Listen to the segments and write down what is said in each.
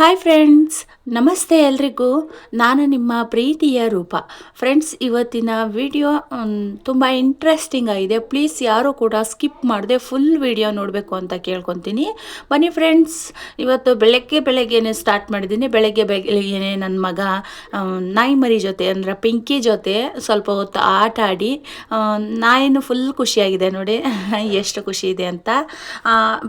Hi friends ನಮಸ್ತೆ ಎಲ್ರಿಗೂ. ನಾನು ನಿಮ್ಮ ಪ್ರೀತಿಯ ರೂಪ. ಫ್ರೆಂಡ್ಸ್ ಇವತ್ತಿನ ವಿಡಿಯೋ ತುಂಬ ಇಂಟ್ರೆಸ್ಟಿಂಗ್ ಆಗಿದೆ. ಪ್ಲೀಸ್ ಯಾರೂ ಕೂಡ ಸ್ಕಿಪ್ ಮಾಡದೆ ಫುಲ್ ವಿಡಿಯೋ ನೋಡಬೇಕು ಅಂತ ಕೇಳ್ಕೊತೀನಿ. ಬನ್ನಿ ಫ್ರೆಂಡ್ಸ್ ಇವತ್ತು ಬೆಳಗ್ಗೆ ಬೆಳಗ್ಗೆನೇ ಸ್ಟಾರ್ಟ್ ಮಾಡಿದ್ದೀನಿ. ಬೆಳಗ್ಗೆ ಬೆಳಗ್ಗೆನೇ ನನ್ನ ಮಗ ನಾಯಿ ಮರಿ ಜೊತೆ ಅಂದರೆ ಪಿಂಕಿ ಜೊತೆ ಸ್ವಲ್ಪ ಹೊತ್ತು ಆಟ ಆಡಿ ನಾಯಿನೂ ಫುಲ್ ಖುಷಿಯಾಗಿದೆ ನೋಡಿ. ಎಷ್ಟು ಖುಷಿ ಇದೆ ಅಂತ.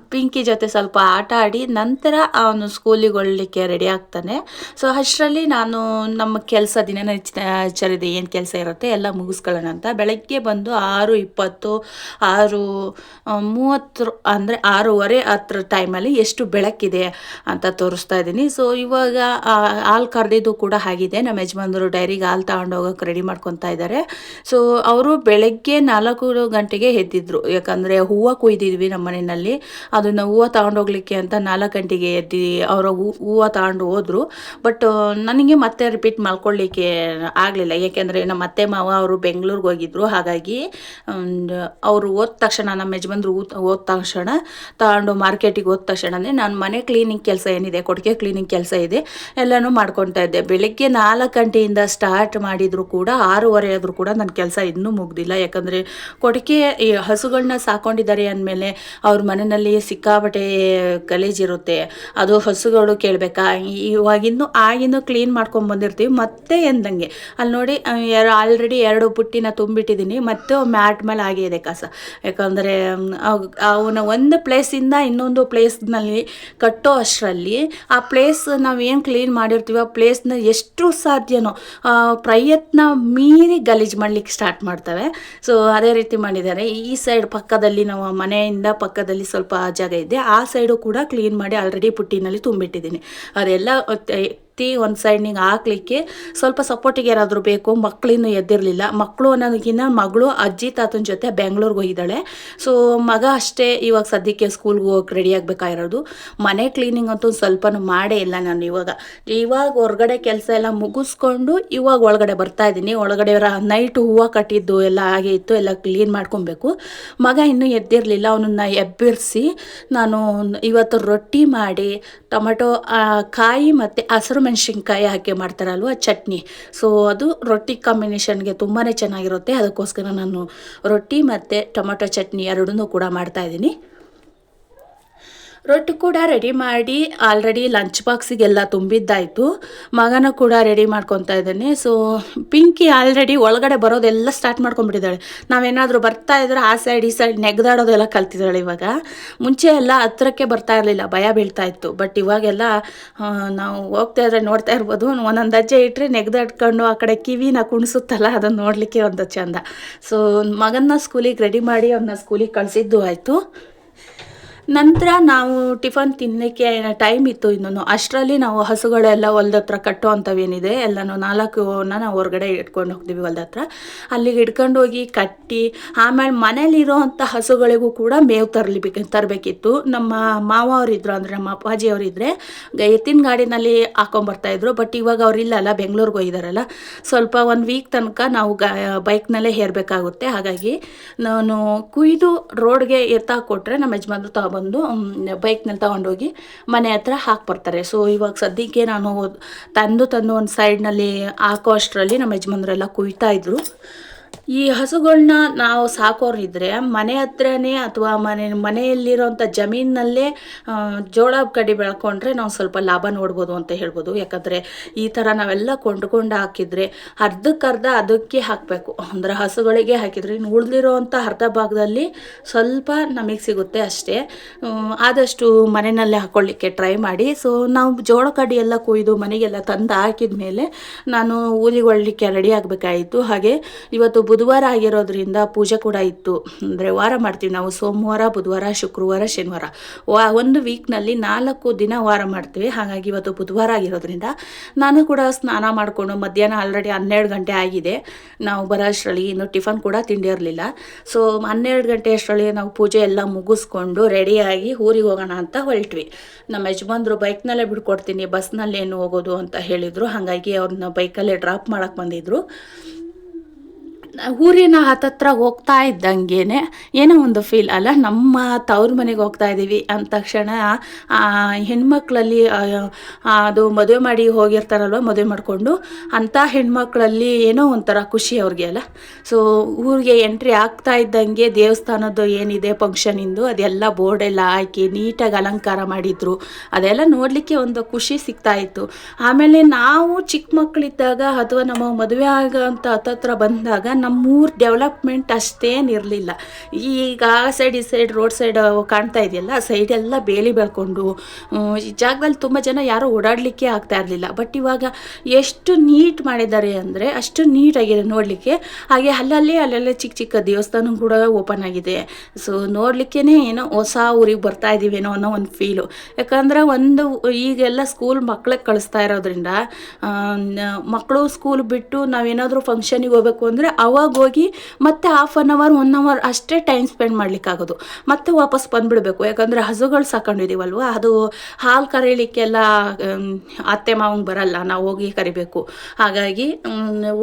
ಪಿಂಕಿ ಜೊತೆ ಸ್ವಲ್ಪ ಆಟ ಆಡಿ ನಂತರ ಅವನು ಸ್ಕೂಲಿಗೆ ಒಳ್ಳಿಕ್ಕೆ ರೆಡಿ ಆಗ್ತಾನೆ. ಸೊ ಅಷ್ಟರಲ್ಲಿ ನಾನು ನಮ್ಮ ಕೆಲಸ ದಿನಚರಿದೆ ಏನು ಕೆಲಸ ಇರುತ್ತೆ ಎಲ್ಲ ಮುಗಿಸ್ಕೊಳ್ಳೋಣ ಅಂತ. ಬೆಳಗ್ಗೆ ಬಂದು ಆರು ಇಪ್ಪತ್ತು, ಆರು ಮೂವತ್ತು ಅಂದರೆ ಆರೂವರೆ ಹತ್ರ ಟೈಮಲ್ಲಿ ಎಷ್ಟು ಬೆಳಕಿದೆ ಅಂತ ತೋರಿಸ್ತಾ ಇದ್ದೀನಿ. ಸೊ ಇವಾಗ ಹಾಲು ಕರೆದಿದ್ದು ಕೂಡ ಆಗಿದೆ ನಮ್ಮ ಯಜಮಾನರು ಡೈರಿಗೆ ಹಾಲು ತಗೊಂಡು ಹೋಗೋಕೆ ರೆಡಿ ಮಾಡ್ಕೊತಾ ಇದ್ದಾರೆ. ಸೊ ಅವರು ಬೆಳಗ್ಗೆ ನಾಲ್ಕು ಗಂಟೆಗೆ ಎದ್ದಿದ್ರು. ಯಾಕಂದರೆ ಹೂವು ಕುಯ್ದಿದ್ವಿ ನಮ್ಮ ಮನೆಯಲ್ಲಿ. ಅದನ್ನು ಹೂವು ತಗೊಂಡೋಗ್ಲಿಕ್ಕೆ ಅಂತ ನಾಲ್ಕು ಗಂಟೆಗೆ ಎದ್ದು, ಅವರ ಹೂವು ತಗೊಂಡು ಹೋದ್ರು. ಬಟ್ ನನಗೆ ಮತ್ತೆ ರಿಪೀಟ್ ಮಾಡ್ಕೊಳ್ಳಿಕ್ಕೆ ಆಗಲಿಲ್ಲ. ಏಕೆಂದರೆ ನಮ್ಮ ಅತ್ತೆ, ಮಾವ ಅವರು ಬೆಂಗಳೂರಿಗೆ ಹೋಗಿದ್ರು. ಹಾಗಾಗಿ ಅವರು ಹೋದ ತಕ್ಷಣ, ನಮ್ಮ ಯಜಮಾನ್ರು ಹೋದ ತಕ್ಷಣ, ತಗೊಂಡು ಮಾರ್ಕೆಟಿಗೆ ಹೋದ ತಕ್ಷಣನೇ ನಾನು ಮನೆ ಕ್ಲೀನಿಂಗ್ ಕೆಲಸ ಏನಿದೆ ಕೊಡುಗೆ ಕ್ಲೀನಿಂಗ್ ಕೆಲಸ ಇದೆ, ಎಲ್ಲನೂ ಮಾಡ್ಕೊತಾ ಇದ್ದೆ. ಬೆಳಗ್ಗೆ ನಾಲ್ಕು ಗಂಟೆಯಿಂದ ಸ್ಟಾರ್ಟ್ ಮಾಡಿದರೂ ಕೂಡ, ಆರೂವರೆ ಆದರೂ ಕೂಡ ನನ್ನ ಕೆಲಸ ಇನ್ನೂ ಮುಗ್ದಿಲ್ಲ. ಯಾಕಂದರೆ ಕೊಟ್ಟಿಗೆ ಹಸುಗಳನ್ನ ಸಾಕೊಂಡಿದ್ದಾರೆ ಅಂದಮೇಲೆ ಅವ್ರ ಮನೆಯಲ್ಲಿ ಸಿಕ್ಕಾಪಟ್ಟೆ ಗಲೀಜಿರುತ್ತೆ ಅದು ಹಸುಗಳು ಕೇಳಬೇಕಾ ಇವಾಗಿನ್ನೂ ಆಗಿನ್ನೂ ಕ್ಲೀನ್ ಮಾಡ್ಕೊಂಡು ಬಂದಿರ್ತೀವಿ. ಮತ್ತೆ ಎಂದಂಗೆ. ಅಲ್ಲಿ ನೋಡಿ ಆಲ್ರೆಡಿ ಎರಡು ಪುಟ್ಟಿನ ತುಂಬಿಟ್ಟಿದ್ದೀನಿ ಮತ್ತೆ ಮ್ಯಾಟ್ ಮೇಲೆ ಆಗೇ ಇದೆ ಕಸ. ಯಾಕಂದರೆ ಅವನ ಒಂದು ಪ್ಲೇಸಿಂದ ಇನ್ನೊಂದು ಪ್ಲೇಸ್ನಲ್ಲಿ ಕಟ್ಟೋ ಅಷ್ಟರಲ್ಲಿ ಆ ಪ್ಲೇಸ್ ನಾವೇನು ಕ್ಲೀನ್ ಮಾಡಿರ್ತೀವಿ, ಆ ಪ್ಲೇಸ್ನ ಎಷ್ಟು ಸಾಧ್ಯನೋ ಪ್ರಯತ್ನ ಮೀರಿ ಗಲೀಜು ಮಾಡ್ಲಿಕ್ಕೆ ಸ್ಟಾರ್ಟ್ ಮಾಡ್ತವೆ. ಸೊ ಅದೇ ರೀತಿ ಮಾಡಿದ್ದಾರೆ. ಈ ಸೈಡ್ ಪಕ್ಕದಲ್ಲಿ ನಾವು ಮನೆಯಿಂದ ಪಕ್ಕದಲ್ಲಿ ಸ್ವಲ್ಪ ಜಾಗ ಇದೆ. ಆ ಸೈಡು ಕೂಡ ಕ್ಲೀನ್ ಮಾಡಿ ಆಲ್ರೆಡಿ ಪುಟ್ಟಿನಲ್ಲಿ ತುಂಬಿಟ್ಟಿದ್ದೀನಿ ಅದೆಲ್ಲ ಎತ್ತಿ ಒಂದು ಸೈಡ್ನಿಗೆ ಹಾಕ್ಲಿಕ್ಕೆ ಸ್ವಲ್ಪ ಸಪೋರ್ಟಿಗೆ ಏನಾದರೂ ಬೇಕು ಮಕ್ಕಳಿನ್ನೂ ಎದ್ದಿರಲಿಲ್ಲ. ಮಕ್ಕಳು ಅನ್ನೋದಕ್ಕಿಂತ ಮಗಳು, ಅಜ್ಜಿ, ತಾತನ ಜೊತೆ ಬೆಂಗಳೂರಿಗೆ ಹೋಗಿದ್ದಾಳೆ. ಸೊ ಮಗ ಅಷ್ಟೇ ಇವಾಗ ಸದ್ಯಕ್ಕೆ ಸ್ಕೂಲ್ಗೆ ಹೋಗಿ ರೆಡಿ ಆಗಬೇಕಾಗಿರೋದು. ಮನೆ ಕ್ಲೀನಿಂಗ್ ಅಂತೂ ಸ್ವಲ್ಪನೂ ಮಾಡೇ ಇಲ್ಲ ನಾನು ಇವಾಗ. ಇವಾಗ ಹೊರಗಡೆ ಕೆಲಸ ಎಲ್ಲ ಮುಗಿಸ್ಕೊಂಡು ಇವಾಗ ಒಳಗಡೆ ಬರ್ತಾ ಇದ್ದೀನಿ. ಒಳಗಡೆ ನೈಟ್ ಹೂವು ಕಟ್ಟಿದ್ದು ಎಲ್ಲ ಹಾಗೆ ಇತ್ತು, ಎಲ್ಲ ಕ್ಲೀನ್ ಮಾಡ್ಕೊಬೇಕು. ಮಗ ಇನ್ನೂ ಎದ್ದಿರಲಿಲ್ಲ, ಅವನನ್ನ ಎಬ್ಬಿರಿಸಿ ನಾನು ಇವತ್ತು ರೊಟ್ಟಿ ಮಾಡಿ, ಟೊಮೆಟೊ ಕಾಯಿ ಮತ್ತು ಹಸಿರು ಮೆಣಸಿನ್ಕಾಯಿ ಹಾಕಿ ಮಾಡ್ತಾರಲ್ವ, ಚಟ್ನಿ. ಸೊ ಅದು ರೊಟ್ಟಿ ಕಾಂಬಿನೇಷನ್ಗೆ ತುಂಬಾ ಚೆನ್ನಾಗಿರುತ್ತೆ. ಅದಕ್ಕೋಸ್ಕರ ನಾನು ರೊಟ್ಟಿ ಮತ್ತು ಟೊಮೊಟೊ ಚಟ್ನಿ ಎರಡನ್ನೂ ಕೂಡ ಮಾಡ್ತಾಯಿದ್ದೀನಿ ರೊಟ್ಟಿ ಕೂಡ ರೆಡಿ ಮಾಡಿ ಆಲ್ರೆಡಿ ಲಂಚ್ ಬಾಕ್ಸಿಗೆಲ್ಲ ತುಂಬಿದ್ದಾಯಿತು. ಮಗನ ಕೂಡ ರೆಡಿ ಮಾಡ್ಕೊತಾ ಇದ್ದಾನೆ. ಸೊ ಪಿಂಕಿ ಆಲ್ರೆಡಿ ಒಳಗಡೆ ಬರೋದೆಲ್ಲ ಸ್ಟಾರ್ಟ್ ಮಾಡ್ಕೊಂಡ್ಬಿಟ್ಟಿದ್ದಾಳೆ. ನಾವೇನಾದರೂ ಬರ್ತಾ ಇದ್ರೆ ಆ ಸೈಡ್ ಈ ಸೈಡ್ ನೆಗ್ದಾಡೋದೆಲ್ಲ ಕಲ್ತಿದ್ದಾಳೆ ಇವಾಗ. ಮುಂಚೆ ಎಲ್ಲ ಹತ್ರಕ್ಕೆ ಬರ್ತಾ ಇರಲಿಲ್ಲ, ಭಯ ಬೀಳ್ತಾ ಇತ್ತು. ಬಟ್ ಇವಾಗೆಲ್ಲ ನಾವು ಹೋಗ್ತಾ ಇದ್ರೆ ನೋಡ್ತಾ ಇರ್ಬೋದು. ಒಂದೊಂದು ಅಜ್ಜೆ ಇಟ್ಟರೆ ನೆಗ್ದಾಡ್ಕೊಂಡು ಆ ಕಡೆ ಕಿವಿನ ಕುಣಿಸುತ್ತಲ್ಲ, ಅದನ್ನು ನೋಡಲಿಕ್ಕೆ ಒಂದು ಚಂದ. ಸೊ ಮಗನ ಸ್ಕೂಲಿಗೆ ರೆಡಿ ಮಾಡಿ ಅವನ್ನ ಸ್ಕೂಲಿಗೆ ಕಳಿಸಿದ್ದು ಆಯಿತು. ನಂತರ ನಾವು ಟಿಫನ್ ತಿನ್ನಲಿಕ್ಕೆ ಟೈಮ್ ಇತ್ತು ಇನ್ನೂ ಅಷ್ಟರಲ್ಲಿ ನಾವು ಹಸುಗಳೆಲ್ಲ ಹೊಲ್ದ ಹತ್ರ ಕಟ್ಟೋ ಅಂಥವೇನಿದೆ ಎಲ್ಲನೂ ನಾಲ್ಕುನ ನಾವು ಹೊರಗಡೆ ಇಟ್ಕೊಂಡು ಹೋಗ್ತೀವಿ ಹೊಲ್ದತ್ರ ಅಲ್ಲಿಗೆ ಇಟ್ಕೊಂಡು ಹೋಗಿ ಕಟ್ಟಿ, ಆಮೇಲೆ ಮನೇಲಿರೋ ಅಂಥ ಹಸುಗಳಿಗೂ ಕೂಡ ಮೇವು ತರಲಿ ತರಬೇಕಿತ್ತು. ನಮ್ಮ ಮಾವ ಅವರಿದ್ರು ಅಂದರೆ ನಮ್ಮ ಅಪ್ಪಾಜಿ ಅವರಿದ್ದರೆ ಎತ್ತಿನ ಗಾಡಿನಲ್ಲಿ ಹಾಕೊಂಬರ್ತಾಯಿದ್ರು ಬಟ್ ಇವಾಗ ಅವರಿಲ್ಲಲ್ಲ ಬೆಂಗಳೂರಿಗೆ ಹೋಗಿದಾರಲ್ಲ. ಸ್ವಲ್ಪ ಒಂದು ವೀಕ್ ತನಕ ನಾವು ಗ, ಬೈಕ್ನಲ್ಲೇ ಹೇರಬೇಕಾಗುತ್ತೆ. ಹಾಗಾಗಿ ನಾನು ಕುಯ್ದು ರೋಡ್ಗೆ ಎತ್ತಾಕೊಟ್ರೆ ನಮ್ಮ ಯಜಮಾನ್ರು ತಗೊಬಂದು ಬೈಕ್ನಲ್ಲಿ ತಗೊಂಡೋಗಿ ಮನೆ ಹತ್ರ ಹಾಕ್ಬರ್ತಾರೆ ಸೊ ಇವಾಗ ಸದ್ಯಕ್ಕೆ ನಾನು ತಂದು ತಂದು ಒಂದು ಸೈಡ್ನಲ್ಲಿ ಹಾಕೋ ಅಷ್ಟರಲ್ಲಿ ನಮ್ಮ ಯಜಮಾನ್ರೆಲ್ಲ ಕುಯ್ತಾ ಇದ್ರು. ಈ ಹಸುಗಳನ್ನ ನಾವು ಸಾಕೋರಿದ್ರೆ ಮನೆ ಹತ್ರನೇ ಅಥವಾ ಮನೆ, ಮನೆಯಲ್ಲಿರೋಂಥ ಜಮೀನಿನಲ್ಲೇ ಜೋಳ ಕಡಿ ಬೆಳ್ಕೊಂಡ್ರೆ ನಾವು ಸ್ವಲ್ಪ ಲಾಭ ನೋಡ್ಬೋದು ಅಂತ ಹೇಳ್ಬೋದು. ಯಾಕಂದರೆ ಈ ಥರ ನಾವೆಲ್ಲ ಕೊಂಡ್ಕೊಂಡು ಹಾಕಿದರೆ ಅರ್ಧಕ್ಕರ್ಧ ಅದಕ್ಕೆ ಹಾಕಬೇಕು. ಅಂದರೆ ಹಸುಗಳಿಗೆ ಹಾಕಿದರೆ ಇನ್ನು ಉಳಿದಿರೋವಂಥ ಅರ್ಧ ಭಾಗದಲ್ಲಿ ಸ್ವಲ್ಪ ನಮಗೆ ಸಿಗುತ್ತೆ ಅಷ್ಟೇ. ಆದಷ್ಟು ಮನೆಯಲ್ಲೇ ಹಾಕ್ಕೊಳ್ಳಿಕ್ಕೆ ಟ್ರೈ ಮಾಡಿ. ಸೊ, ನಾವು ಜೋಳ ಕಡಿ ಎಲ್ಲ ಕೊಯ್ದು ಮನೆಗೆಲ್ಲ ತಂದು ಹಾಕಿದ ಮೇಲೆ ನಾನು ಊದಿಗೊಳ್ಳಲಿಕ್ಕೆ ರೆಡಿ ಆಗಬೇಕಾಯಿತು. ಹಾಗೆ ಇವತ್ತು ಬುಧವಾರ ಆಗಿರೋದ್ರಿಂದ ಪೂಜೆ ಕೂಡ ಇತ್ತು. ಅಂದರೆ ವಾರ ಮಾಡ್ತೀವಿ ನಾವು, ಸೋಮವಾರ, ಬುಧವಾರ, ಶುಕ್ರವಾರ, ಶನಿವಾರ. ವಾ, ಒಂದು ವೀಕ್ನಲ್ಲಿ ನಾಲ್ಕು ದಿನ ವಾರ ಮಾಡ್ತೀವಿ. ಹಾಗಾಗಿ ಇವತ್ತು ಬುಧವಾರ ಆಗಿರೋದ್ರಿಂದ ನಾನು ಕೂಡ ಸ್ನಾನ ಮಾಡಿಕೊಂಡು ಮಧ್ಯಾಹ್ನ ಆಲ್ರೆಡಿ ಹನ್ನೆರಡು ಗಂಟೆ ಆಗಿದೆ. ನಾವು ಬರೋ ಅಷ್ಟರಲ್ಲಿ ಇನ್ನು ಟಿಫನ್ ಕೂಡ ತಿಂಡಿರಲಿಲ್ಲ ಸೊ ಹನ್ನೆರಡು ಗಂಟೆ ಅಷ್ಟರಲ್ಲಿ ನಾವು ಪೂಜೆ ಎಲ್ಲ ಮುಗಿಸ್ಕೊಂಡು ರೆಡಿಯಾಗಿ ಊರಿಗೆ ಹೋಗೋಣ ಅಂತ ಹೊರಟ್ವಿ. ನಮ್ಮ ಯಜಮಾನ್ರು ಬೈಕ್ನಲ್ಲೇ ಬಿಡ್ಕೊಡ್ತೀನಿ ಬಸ್ನಲ್ಲಿ ಏನು ಹೋಗೋದು ಅಂತ ಹೇಳಿದರು. ಹಾಗಾಗಿ ಅವ್ರನ್ನ ಬೈಕಲ್ಲೇ ಡ್ರಾಪ್ ಮಾಡೋಕ್ಕೆ ಬಂದಿದ್ರು. ಊರಿನ ಹತ್ತತ್ರ ಹೋಗ್ತಾ ಇದ್ದಂಗೆನೆ ಏನೋ ಒಂದು ಫೀಲ್ ಅಲ್ಲ, ನಮ್ಮ ತವ್ರ ಮನೆಗೆ ಹೋಗ್ತಾ ಇದ್ದೀವಿ ಅಂದ ತಕ್ಷಣ ಹೆಣ್ಮಕ್ಳಲ್ಲಿ ಅದು ಮದುವೆ ಮಾಡಿ ಹೋಗಿರ್ತಾರಲ್ವ, ಮದುವೆ ಮಾಡಿಕೊಂಡು, ಅಂಥ ಹೆಣ್ಮಕ್ಳಲ್ಲಿ ಏನೋ ಒಂಥರ ಖುಷಿ ಅವ್ರಿಗೆ ಅಲ್ಲ. ಸೊ ಊರಿಗೆ ಎಂಟ್ರಿ ಆಗ್ತಾ ಇದ್ದಂಗೆ ದೇವಸ್ಥಾನದ್ದು ಏನಿದೆ ಫಂಕ್ಷನಿಂದು ಅದೆಲ್ಲ ಬೋರ್ಡ್ ಎಲ್ಲ ಹಾಕಿ ನೀಟಾಗಿ ಅಲಂಕಾರ ಮಾಡಿದ್ರು. ಅದೆಲ್ಲ ನೋಡಲಿಕ್ಕೆ ಒಂದು ಖುಷಿ ಸಿಗ್ತಾ ಇತ್ತು. ಆಮೇಲೆ ನಾವು ಚಿಕ್ಕ ಮಕ್ಕಳಿದ್ದಾಗ ಅಥವಾ ನಮ್ಮ ಮದುವೆ ಆಗಂತ ಹತ್ತತ್ರ ಬಂದಾಗ ನಮ್ಮೂರು ಡೆವಲಪ್ಮೆಂಟ್ ಅಷ್ಟೇನಿರಲಿಲ್ಲ ಈಗ ಆ ಸೈಡ್ ಈ ಸೈಡ್ ರೋಡ್ ಸೈಡ್ ಕಾಣ್ತಾ ಇದೆಯಲ್ಲ, ಆ ಸೈಡ್ ಎಲ್ಲ ಬೇಲಿ ಬೆಳ್ಕೊಂಡು ಈ ಜಾಗದಲ್ಲಿ ತುಂಬ ಜನ ಯಾರೂ ಓಡಾಡಲಿಕ್ಕೆ ಆಗ್ತಾ ಇರಲಿಲ್ಲ. ಬಟ್ ಇವಾಗ ಎಷ್ಟು ನೀಟ್ ಮಾಡಿದ್ದಾರೆ ಅಂದರೆ, ಅಷ್ಟು ನೀಟಾಗಿದೆ ನೋಡಲಿಕ್ಕೆ. ಹಾಗೆ ಅಲ್ಲಲ್ಲಿ, ಅಲ್ಲಲ್ಲೇ ಚಿಕ್ಕ ಚಿಕ್ಕ ದೇವಸ್ಥಾನ ಕೂಡ ಓಪನ್ ಆಗಿದೆ. ಸೊ ನೋಡ್ಲಿಕ್ಕೇ ಏನೋ ಹೊಸ ಊರಿಗೆ ಬರ್ತಾ ಇದ್ದೀವೇನೋ ಅನ್ನೋ ಒಂದು ಫೀಲು ಯಾಕಂದರೆ ಒಂದು ಈಗೆಲ್ಲ ಸ್ಕೂಲ್ ಮಕ್ಳಿಗೆ ಕಳಿಸ್ತಾ ಇರೋದ್ರಿಂದ ಮಕ್ಕಳು ಸ್ಕೂಲ್ ಬಿಟ್ಟು ನಾವೇನಾದರೂ ಫಂಕ್ಷನಿಗೆ ಹೋಗ್ಬೇಕು ಅಂದರೆ ಅವಾಗ ಹೋಗಿ ಮತ್ತೆ half an hour one hour ಅಷ್ಟೇ ಟೈಮ್ ಸ್ಪೆಂಡ್ ಮಾಡ್ಲಿಕ್ಕಾಗೋದು. ಮತ್ತೆ ವಾಪಸ್ ಬಂದ್ಬಿಡ್ಬೇಕು. ಯಾಕಂದರೆ ಹಸುಗಳು ಸಾಕೊಂಡಿದ್ದೀವಲ್ವ ಅದು ಹಾಲು ಕರೀಲಿಕ್ಕೆಲ್ಲ ಅತ್ತೆ ಮಾವಂಗೆ ಬರಲ್ಲ. ನಾವು ಹೋಗಿ ಕರಿಬೇಕು. ಹಾಗಾಗಿ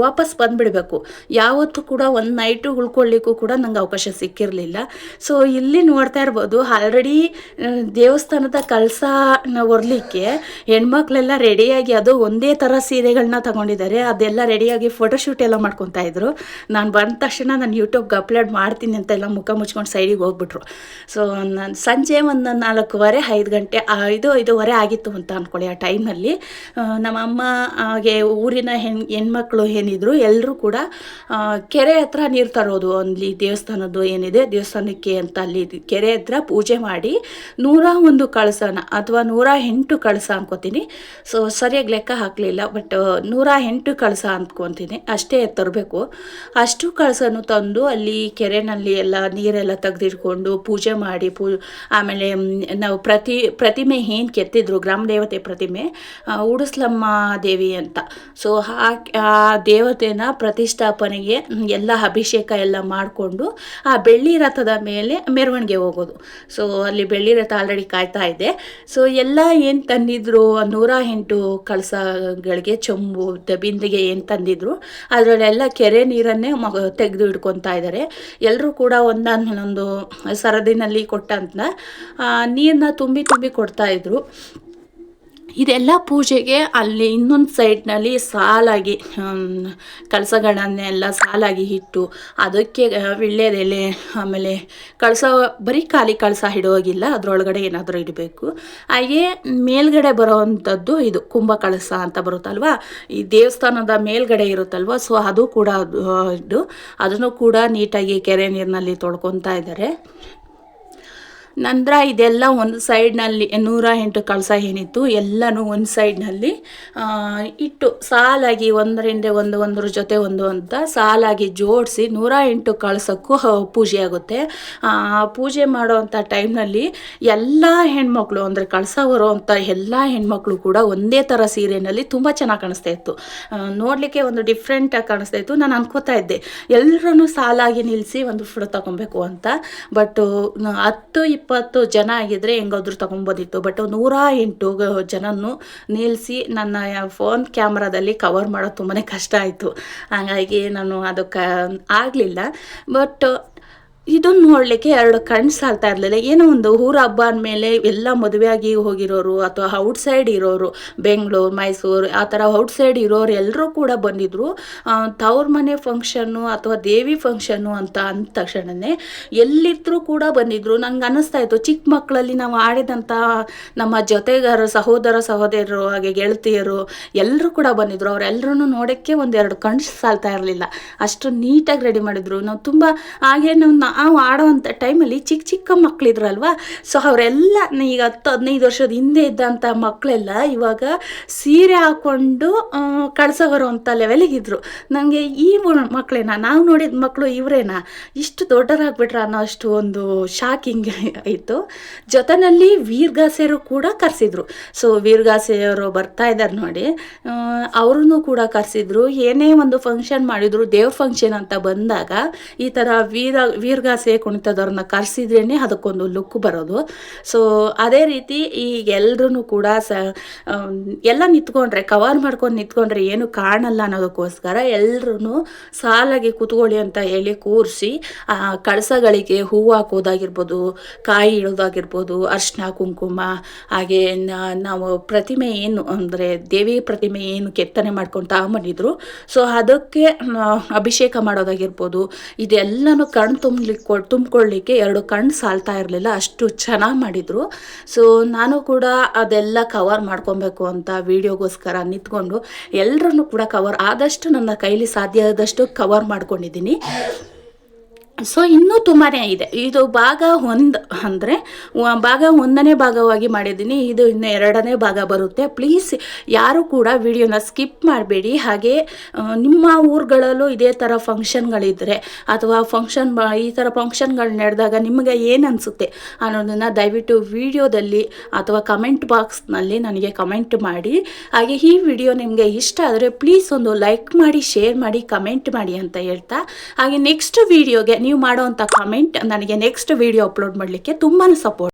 ವಾಪಸ್ ಬಂದುಬಿಡಬೇಕು. ಯಾವತ್ತು ಕೂಡ ಒಂದು ನೈಟು ಉಳ್ಕೊಳ್ಳಿಕ್ಕೂ ಕೂಡ ನಂಗೆ ಅವಕಾಶ ಸಿಕ್ಕಿರಲಿಲ್ಲ. ಸೊ ಇಲ್ಲಿ ನೋಡ್ತಾ ಇರ್ಬೋದು ಆಲ್ರೆಡಿ ದೇವಸ್ಥಾನದ ಕಳಸ ಹೊರಲಿಕ್ಕೆ ಹೆಣ್ಮಕ್ಳೆಲ್ಲ ರೆಡಿಯಾಗಿ ಅದು ಒಂದೇ ಥರ ಸೀರೆಗಳನ್ನ ತಗೊಂಡಿದ್ದಾರೆ. ಅದೆಲ್ಲ ರೆಡಿಯಾಗಿ ಫೋಟೋಶೂಟ್ ಎಲ್ಲ ಮಾಡ್ಕೊತಾ ಇದ್ರು. ನಾನು ಬಂದ ತಕ್ಷಣ ನಾನು ಯೂಟ್ಯೂಬ್ಗೆ ಅಪ್ಲೋಡ್ ಮಾಡ್ತೀನಿ ಅಂತ ಎಲ್ಲ ಮುಖ ಮುಚ್ಕೊಂಡು ಸೈಡಿಗೆ ಹೋಗ್ಬಿಟ್ರು. ಸೊ ನಾನು ಸಂಜೆ ಒಂದು ನಾಲ್ಕೂವರೆ, ಐದು ಗಂಟೆ ಐದು ಐದೂವರೆ ಆಗಿತ್ತು ಅಂತ ಅಂದ್ಕೊಳ್ಳಿ ಆ ಟೈಮಲ್ಲಿ ನಮ್ಮ ಅಮ್ಮ ಹಾಗೆ ಊರಿನ ಹೆಣ್, ಹೆಣ್ಮಕ್ಳು ಏನಿದ್ರು ಎಲ್ಲರೂ ಕೂಡ ಕೆರೆ ಹತ್ರ ನೀರು ತರೋದು. ಅಲ್ಲಿ ದೇವಸ್ಥಾನದ್ದು ಏನಿದೆ, ದೇವಸ್ಥಾನಕ್ಕೆ ಅಂತ ಅಲ್ಲಿ ಕೆರೆ ಹತ್ರ ಪೂಜೆ ಮಾಡಿ ನೂರ ಒಂದು ಕಳಸನ ಅಥವಾ ನೂರ ಎಂಟು ಕಳಸ ಅನ್ಕೋತೀನಿ. ಸೊ ಸರಿಯಾಗಿ ಲೆಕ್ಕ ಹಾಕಲಿಲ್ಲ ಬಟ್ ನೂರ ಎಂಟು ಕಳಸ ಅಂದ್ಕೊತೀನಿ ಅಷ್ಟೇ ತರಬೇಕು. ಅಷ್ಟು ಕಳಸನು ತಂದು ಅಲ್ಲಿ ಕೆರೆನಲ್ಲಿ ಎಲ್ಲ ನೀರೆಲ್ಲ ತೆಗೆದಿಟ್ಕೊಂಡು ಪೂಜೆ ಮಾಡಿ ಪೂ ಆಮೇಲೆ ನಾವು ಪ್ರತಿ, ಪ್ರತಿಮೆ ಏನು ಕೆತ್ತಿದ್ರು, ಗ್ರಾಮ ದೇವತೆ ಪ್ರತಿಮೆ ಉಡುಸ್ಲಮ್ಮ ದೇವಿ ಅಂತ. ಸೊ ಆ ದೇವತೆನ ಪ್ರತಿಷ್ಠಾಪನೆಗೆ ಎಲ್ಲ ಅಭಿಷೇಕ ಎಲ್ಲ ಮಾಡಿಕೊಂಡು ಆ ಬೆಳ್ಳಿ ರಥದ ಮೇಲೆ ಮೆರವಣಿಗೆ ಹೋಗೋದು. ಸೊ ಅಲ್ಲಿ ಬೆಳ್ಳಿ ರಥ ಆಲ್ರೆಡಿ ಕಾಯ್ತಾ ಇದೆ. ಸೊ ಎಲ್ಲ ಏನು ತಂದಿದ್ರು ನೂರ ಎಂಟು ಕಳಸಗಳಿಗೆ, ಚೊಂಬು ದಬಿಂದಿಗೆ ಬಿಂದಿಗೆ ಏನು ತಂದಿದ್ರು, ಅದರಲ್ಲೆಲ್ಲ ಕೆರೆ ನೀರನ್ನೇ ಮ ತೆಗೆದು ಇಟ್ಕೊತಾ ಇದ್ದಾರೆ ಎಲ್ಲರೂ ಕೂಡ ಒಂದೊಂದು ಸರದಿನಲ್ಲಿ ಕೊಟ್ಟಂತ ನೀರನ್ನ ತುಂಬಿ ತುಂಬಿ ಕೊಡ್ತಾ ಇದ್ರು. ಇದೆಲ್ಲ ಪೂಜೆಗೆ ಅಲ್ಲಿ ಇನ್ನೊಂದು ಸೈಡ್ನಲ್ಲಿ ಸಾಲಾಗಿ ಕಳಸಗಳನ್ನೆಲ್ಲ ಸಾಲಾಗಿ ಇಟ್ಟು ಅದಕ್ಕೆ ವಿಳ್ಳೆದೆಲೆ ಆಮೇಲೆ ಕಳಸ, ಬರೀ ಖಾಲಿ ಕಳಸ ಇಡೋಗಿಲ್ಲ ಅದರೊಳಗಡೆ ಏನಾದರೂ ಇಡಬೇಕು. ಹಾಗೆ ಮೇಲ್ಗಡೆ ಬರೋವಂಥದ್ದು ಇದು ಕುಂಭ ಕಳಸ ಅಂತ ಬರುತ್ತಲ್ವಾ? ಈ ದೇವಸ್ಥಾನದ ಮೇಲ್ಗಡೆ ಇರುತ್ತಲ್ವ? ಸೊ ಅದು ಕೂಡ ಇದು. ಅದನ್ನು ಕೂಡ ನೀಟಾಗಿ ಕೆರೆ ನೀರಿನಲ್ಲಿ ತೊಳ್ಕೊತಾ ಇದ್ದಾರೆ. ನಂತರ ಇದೆಲ್ಲ ಒಂದು ಸೈಡ್ನಲ್ಲಿ ನೂರ ಎಂಟು ಕಳಸ ಏನಿತ್ತು, ಎಲ್ಲನೂ ಒಂದು ಸೈಡ್ನಲ್ಲಿ ಇಟ್ಟು ಸಾಲಾಗಿ ಒಂದರಿಂದ ಒಂದು, ಒಂದರ ಜೊತೆ ಒಂದು ಅಂತ ಸಾಲಾಗಿ ಜೋಡಿಸಿ ನೂರ ಎಂಟು ಕಳಸಕ್ಕೂ ಪೂಜೆ ಆಗುತ್ತೆ. ಪೂಜೆ ಮಾಡೋವಂಥ ಟೈಮ್ನಲ್ಲಿ ಎಲ್ಲ ಹೆಣ್ಮಕ್ಳು, ಅಂದರೆ ಕಳಸ ಬರೋವಂಥ ಎಲ್ಲ ಹೆಣ್ಮಕ್ಳು ಕೂಡ ಒಂದೇ ಥರ ಸೀರೆಯಲ್ಲಿ ತುಂಬ ಚೆನ್ನಾಗಿ ಕಾಣಿಸ್ತಾ ಇತ್ತು. ನೋಡಲಿಕ್ಕೆ ಒಂದು ಡಿಫ್ರೆಂಟಾಗಿ ಕಾಣಿಸ್ತಾ ಇತ್ತು. ನಾನು ಅನ್ಕೋತಾ ಇದ್ದೆ ಎಲ್ಲರೂ ಸಾಲಾಗಿ ನಿಲ್ಲಿಸಿ ಒಂದು ಫೋಟೋ ತಗೊಬೇಕು ಅಂತ. ಬಟ್ ಹತ್ತು ಇಪ್ಪತ್ತು ಜನ ಆಗಿದ್ರೆ ಹೆಂಗಾದ್ರೂ ತಗೊಂಬೋದಿತ್ತು. ಬಟ್ ನೂರ ಎಂಟು ಜನನು ನಿಲ್ಲಿಸಿ ನನ್ನ ಫೋನ್ ಕ್ಯಾಮ್ರಾದಲ್ಲಿ ಕವರ್ ಮಾಡೋದು ತುಂಬಾ ಕಷ್ಟ ಆಯಿತು. ಹಾಗಾಗಿ ನಾನು ಅದಕ್ಕೆ ಆಗಲಿಲ್ಲ. ಬಟ್ ಇದನ್ನು ನೋಡಲಿಕ್ಕೆ ಎರಡು ಕಣ್ಣು ಸಾಲ್ತಾ ಇರಲಿಲ್ಲ. ಏನೋ ಒಂದು ಊರ ಹಬ್ಬ ಅಂದಮೇಲೆ ಎಲ್ಲ ಮದುವೆಯಾಗಿ ಹೋಗಿರೋರು ಅಥವಾ ಔಟ್ಸೈಡ್ ಇರೋರು, ಬೆಂಗಳೂರು, ಮೈಸೂರು, ಆ ಥರ ಔಟ್ಸೈಡ್ ಇರೋರು ಎಲ್ಲರೂ ಕೂಡ ಬಂದಿದ್ದರು ತವ್ರ ಮನೆ ಫಂಕ್ಷನ್ನು ಅಥವಾ ದೇವಿ ಫಂಕ್ಷನ್ನು ಅಂತ ಅಂದ ತಕ್ಷಣವೇ ಎಲ್ಲಿದ್ರೂ ಕೂಡ ಬಂದಿದ್ದರು ನಂಗೆ ಅನ್ನಿಸ್ತಾ ಇತ್ತು, ಚಿಕ್ಕ ಮಕ್ಕಳಲ್ಲಿ ನಾವು ಆಡಿದಂಥ ನಮ್ಮ ಜೊತೆಗಾರ, ಸಹೋದರ ಸಹೋದರರು ಹಾಗೆ ಗೆಳತಿಯರು ಎಲ್ಲರೂ ಕೂಡ ಬಂದಿದ್ದರು ಅವರೆಲ್ಲರೂ ನೋಡೋಕ್ಕೆ ಒಂದೆರಡು ಕಣ್ಣು ಸಾಲ್ತಾ ಇರಲಿಲ್ಲ. ಅಷ್ಟು ನೀಟಾಗಿ ರೆಡಿ ಮಾಡಿದ್ರು. ನಾವು ತುಂಬ ಹಾಗೆ ನಾವು ನಾವು ಆಡೋವಂಥ ಟೈಮಲ್ಲಿ ಚಿಕ್ಕ ಚಿಕ್ಕ ಮಕ್ಕಳಿದ್ರಲ್ವ ಸೊ ಅವರೆಲ್ಲ ಈಗ ಹತ್ತು ಹದಿನೈದು ವರ್ಷದ ಹಿಂದೆ ಇದ್ದಂಥ ಮಕ್ಕಳೆಲ್ಲ ಇವಾಗ ಸೀರೆ ಹಾಕ್ಕೊಂಡು ಆ, ಕಳಸ ಬರುವಂಥ ಲೆವೆಲಿಗಿದ್ರು ನನಗೆ ಈ ಮಕ್ಕಳೇನಾ ನಾವು ನೋಡಿದ ಮಕ್ಕಳು ಇವರೇನಾ? ಇಷ್ಟು ದೊಡ್ಡರಾಗ್ಬಿಟ್ರ ಅನ್ನೋ ಅಷ್ಟು ಒಂದು ಶಾಕಿಂಗ್ ಆಯಿತು ಜೊತೆಯಲ್ಲಿ ವೀರ್ಗಾಸೆಯರು ಕೂಡ ಕರೆಸಿದ್ರು. ಸೊ ವೀರ್ಗಾಸೆಯವರು ಬರ್ತಾ ಇದ್ದಾರೆ ನೋಡಿ. ಅವ್ರನ್ನೂ ಕೂಡ ಕರೆಸಿದ್ರು. ಏನೇ ಒಂದು ಫಂಕ್ಷನ್ ಮಾಡಿದ್ರು ದೇವ್ರ ಫಂಕ್ಷನ್ ಅಂತ ಬಂದಾಗ ಈ ಥರ ವೀರ ವೀರ್ಗ ಯಕ್ಷಗಾಸೆ ಕುಣಿತದವ್ರನ್ನ ಕರೆಸಿದ್ರೇ ಅದಕ್ಕೊಂದು ಲುಕ್ ಬರೋದು. ಸೊ ಅದೇ ರೀತಿ ಈಗ ಎಲ್ಲರೂ ಕೂಡ ಸ ಎಲ್ಲ ನಿಂತ್ಕೊಂಡ್ರೆ ಕವರ್ ಮಾಡ್ಕೊಂಡು ನಿಂತ್ಕೊಂಡ್ರೆ ಏನು ಕಾಣಲ್ಲ ಅನ್ನೋದಕ್ಕೋಸ್ಕರ ಎಲ್ಲರೂ ಸಾಲಾಗಿ ಕೂತ್ಕೊಳ್ಳಿ ಅಂತ ಹೇಳಿ ಕೂರಿಸಿ ಕಳಸಗಳಿಗೆ ಹೂವು ಹಾಕೋದಾಗಿರ್ಬೋದು ಕಾಯಿ ಇಡೋದಾಗಿರ್ಬೋದು ಅರ್ಶಿನ ಕುಂಕುಮ ಹಾಗೆ ನಾವು ಪ್ರತಿಮೆ ಏನು ಅಂದರೆ ದೇವಿ ಪ್ರತಿಮೆ ಏನು ಕೆತ್ತನೆ ಮಾಡ್ಕೊಂಡು ತಗೊಂಬಂದಿದ್ರು. ಸೊ ಅದಕ್ಕೆ ಆ, ಅಭಿಷೇಕ ಮಾಡೋದಾಗಿರ್ಬೋದು ಇದೆಲ್ಲನೂ ಕಣ್ಣು ತುಂಬಲಿಕ್ಕೆ ತುಂಬಿಕೊಳ್ಳಿಕ್ಕೆ ಎರಡು ಕಣ್ಣು ಸಾಲ್ತಾ ಇರಲಿಲ್ಲ, ಅಷ್ಟು ಚೆನ್ನಾಗಿ ಮಾಡಿದರು. ಸೊ ನಾನು ಕೂಡ ಅದೆಲ್ಲ ಕವರ್ ಮಾಡ್ಕೊಬೇಕು ಅಂತ ವಿಡಿಯೋಗೋಸ್ಕರ ನಿಂತ್ಕೊಂಡು ಎಲ್ಲರನ್ನು ಕೂಡ ಕವರ್ ಆದಷ್ಟು ನನ್ನ ಕೈಲಿ ಸಾಧ್ಯ ಆದಷ್ಟು ಕವರ್ ಮಾಡ್ಕೊಂಡಿದ್ದೀನಿ. ಸೊ ಇನ್ನೂ ತುಂಬಾ ಇದೆ. ಇದು ಭಾಗ ಒಂದು ಅಂದರೆ ಭಾಗ ಒಂದನೇ ಭಾಗವಾಗಿ ಮಾಡಿದ್ದೀನಿ. ಇದು ಇನ್ನು ಎರಡನೇ ಭಾಗ ಬರುತ್ತೆ. ಪ್ಲೀಸ್ ಯಾರು ಕೂಡ ವಿಡಿಯೋನ ಸ್ಕಿಪ್ ಮಾಡಬೇಡಿ. ಹಾಗೆ ನಿಮ್ಮ ಊರುಗಳಲ್ಲೂ ಇದೇ ಥರ ಫಂಕ್ಷನ್ಗಳಿದ್ದರೆ ಅಥವಾ ಫಂಕ್ಷನ್ ಈ ಥರ ಫಂಕ್ಷನ್ಗಳು ನಡೆದಾಗ ನಿಮಗೆ ಏನು ಅನಿಸುತ್ತೆ ಅನ್ನೋದನ್ನು ದಯವಿಟ್ಟು ವಿಡಿಯೋದಲ್ಲಿ ಅಥವಾ ಕಮೆಂಟ್ ಬಾಕ್ಸ್ನಲ್ಲಿ ನನಗೆ ಕಮೆಂಟ್ ಮಾಡಿ. ಹಾಗೆ ಈ ವಿಡಿಯೋ ನಿಮಗೆ ಇಷ್ಟ ಆದರೆ ಪ್ಲೀಸ್ ಒಂದು ಲೈಕ್ ಮಾಡಿ ಶೇರ್ ಮಾಡಿ ಕಮೆಂಟ್ ಮಾಡಿ ಅಂತ ಹೇಳ್ತಾ. ಹಾಗೆ ನೆಕ್ಸ್ಟ್ ವಿಡಿಯೋಗೆ ನೀವು ಅಂತ ಕಮೆಂಟ್ ನನಗೆ ನೆಕ್ಸ್ಟ್ ವಿಡಿಯೋ ಅಪ್ಲೋಡ್ ಮಾಡಲಿಕ್ಕೆ ತುಂಬಾ ಸಪೋರ್ಟ್